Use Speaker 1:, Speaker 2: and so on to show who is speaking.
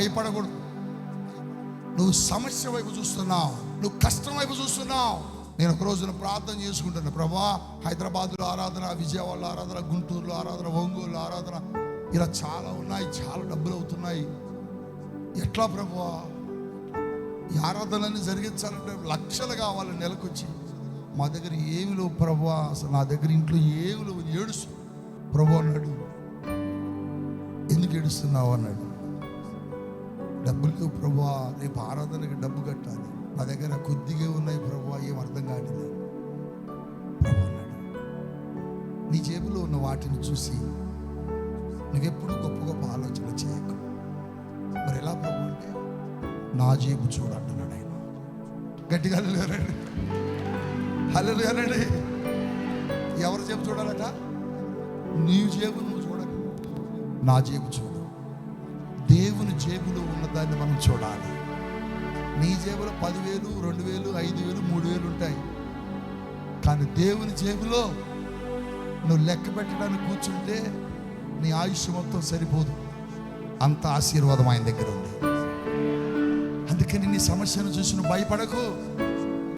Speaker 1: భయపడకూడదు. నువ్వు సమస్య వైపు చూస్తున్నావు. నువ్వు కష్టం వైపు చూస్తున్నావు. నేను ఒక రోజున ప్రార్థన చేసుకుంటాను. ప్రభా హైదరాబాద్లో ఆరాధన విజయవాడలో ఆరాధన గుంటూరులో ఆరాధన ఒంగోలు ఆరాధన ఇలా చాలా ఉన్నాయి చాలా డబ్బులు అవుతున్నాయి. ఎట్లా ప్రభా? ఈ ఆరాధనలన్నీ జరిగించాలంటే లక్షలు కావాలి నెలకొచ్చి. మా దగ్గర ఏమి లేవు ప్రభా. అసలు నా దగ్గర ఇంట్లో ఏమి లేవు. ఏడుస్తు. ప్రభు అన్నాడు ఎందుకు ఏడుస్తున్నావు అన్నాడు. డబ్బులు లేవు ప్రభా రేపు ఆరాధనకి డబ్బు కట్టాలి. నా దగ్గర కొద్దిగా ఉన్నాయి ప్రభా ఏం అర్థం కాలేదు ప్రభు అన్నాడు. నీ జేబులో ఉన్న వాటిని చూసి నువ్వెప్పుడు గొప్ప గొప్ప ఆలోచన చేయకు. మరి ఎలా ప్రభు అంటే నా జేబు చూడంటున్నాడు ఆయన. గట్టిగా లేరండి హల్లెలూయానండి ఎవరి జేబు చూడాలట? నీ జేబు నువ్వు చూడకు. నా జేబు చూడ. దేవుని జేబులో ఉన్నదాన్ని మనం చూడాలి. నీ జేబులో పదివేలు రెండు వేలు ఐదు వేలు మూడు వేలు ఉంటాయి. కానీ దేవుని జేబులో నువ్వు లెక్క పెట్టడానికి కూర్చుంటే నీ ఆయుష్ మొత్తం సరిపోదు. అంత ఆశీర్వాదం ఆయన దగ్గర ఉంది. అందుకని నీ సమస్యను చూసి నువ్వు భయపడకు.